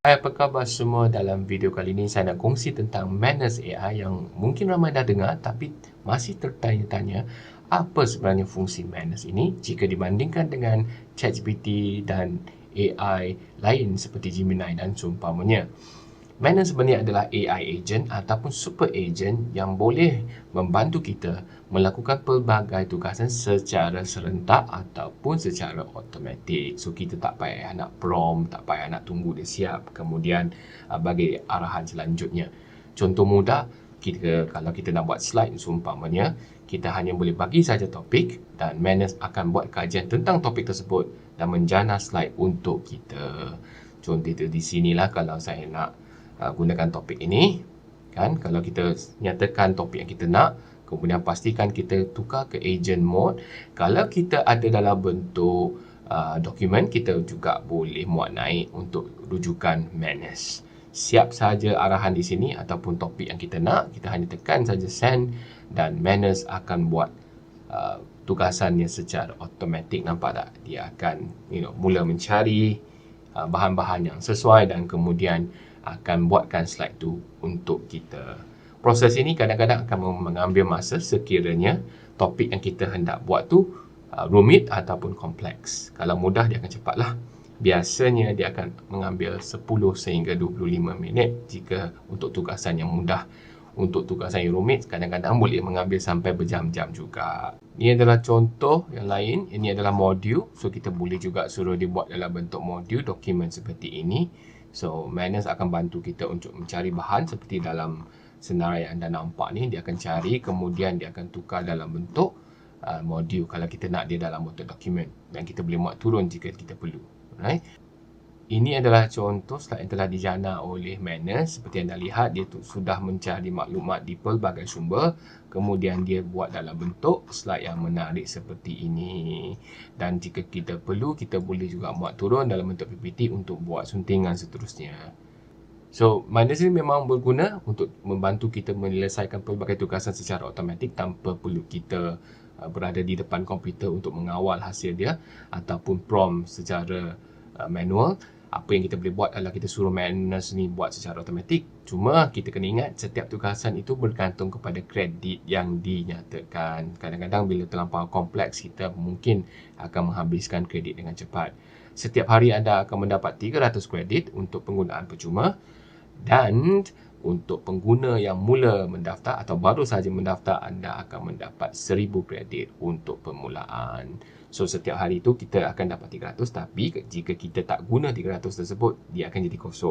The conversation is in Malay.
Hai, apa khabar semua? Dalam video kali ini saya nak kongsi tentang Manners AI yang mungkin ramai dah dengar tapi masih tertanya-tanya apa sebenarnya fungsi Manners ini jika dibandingkan dengan ChatGPT dan AI lain seperti Gemini dan seumpamanya. Mana sebenarnya adalah AI agent ataupun super agent yang boleh membantu kita melakukan pelbagai tugasan secara serentak ataupun secara automatik. So kita tak payah nak prompt, tak payah nak tunggu dia siap kemudian uh, bagi arahan selanjutnya. Contoh mudah, kita kalau kita nak buat slide seumpamanya, kita hanya boleh bagi saja topik dan Manus akan buat kajian tentang topik tersebut dan menjana slide untuk kita. Contoh itu di sinilah kalau saya nak uh, gunakan topik ini kan? Kalau kita nyatakan topik yang kita nak kemudian pastikan kita tukar ke agent mode. Kalau kita ada dalam bentuk uh, dokumen kita juga boleh muat naik untuk rujukan manage siap saja arahan di sini ataupun topik yang kita nak kita hanya tekan saja send dan manage akan buat uh, tugasannya secara automatik. Nampak tak? Dia akan you know mula mencari uh, bahan-bahan yang sesuai dan kemudian akan buatkan slide tu untuk kita. Proses ini kadang-kadang akan mengambil masa sekiranya topik yang kita hendak buat tu uh, rumit ataupun kompleks. Kalau mudah dia akan cepatlah. Biasanya dia akan mengambil 10 sehingga 25 minit jika untuk tugasan yang mudah. Untuk tugasan yang rumit kadang-kadang boleh mengambil sampai berjam-jam juga. Ini adalah contoh yang lain. Ini adalah modul. So kita boleh juga suruh dibuat dalam bentuk modul dokumen seperti ini. So, Manus akan bantu kita untuk mencari bahan seperti dalam senarai yang anda nampak ni. Dia akan cari, kemudian dia akan tukar dalam bentuk uh, modul kalau kita nak dia dalam bentuk dokumen. Dan kita boleh muat turun jika kita perlu. Right? Ini adalah contoh slide yang telah dijana oleh Manus. Seperti anda lihat, dia tu sudah mencari maklumat di pelbagai sumber. Kemudian dia buat dalam bentuk slide yang menarik seperti ini. Dan jika kita perlu, kita boleh juga muat turun dalam bentuk PPT untuk buat suntingan seterusnya. So, Manus ini memang berguna untuk membantu kita menyelesaikan pelbagai tugasan secara automatik tanpa perlu kita uh, berada di depan komputer untuk mengawal hasil dia ataupun prompt secara uh, manual apa yang kita boleh buat adalah kita suruh Manus ni buat secara automatik. Cuma kita kena ingat setiap tugasan itu bergantung kepada kredit yang dinyatakan. Kadang-kadang bila terlampau kompleks kita mungkin akan menghabiskan kredit dengan cepat. Setiap hari anda akan mendapat 300 kredit untuk penggunaan percuma dan untuk pengguna yang mula mendaftar atau baru sahaja mendaftar anda akan mendapat 1000 kredit untuk permulaan. So setiap hari itu kita akan dapat 300 tapi jika kita tak guna 300 tersebut dia akan jadi kosong.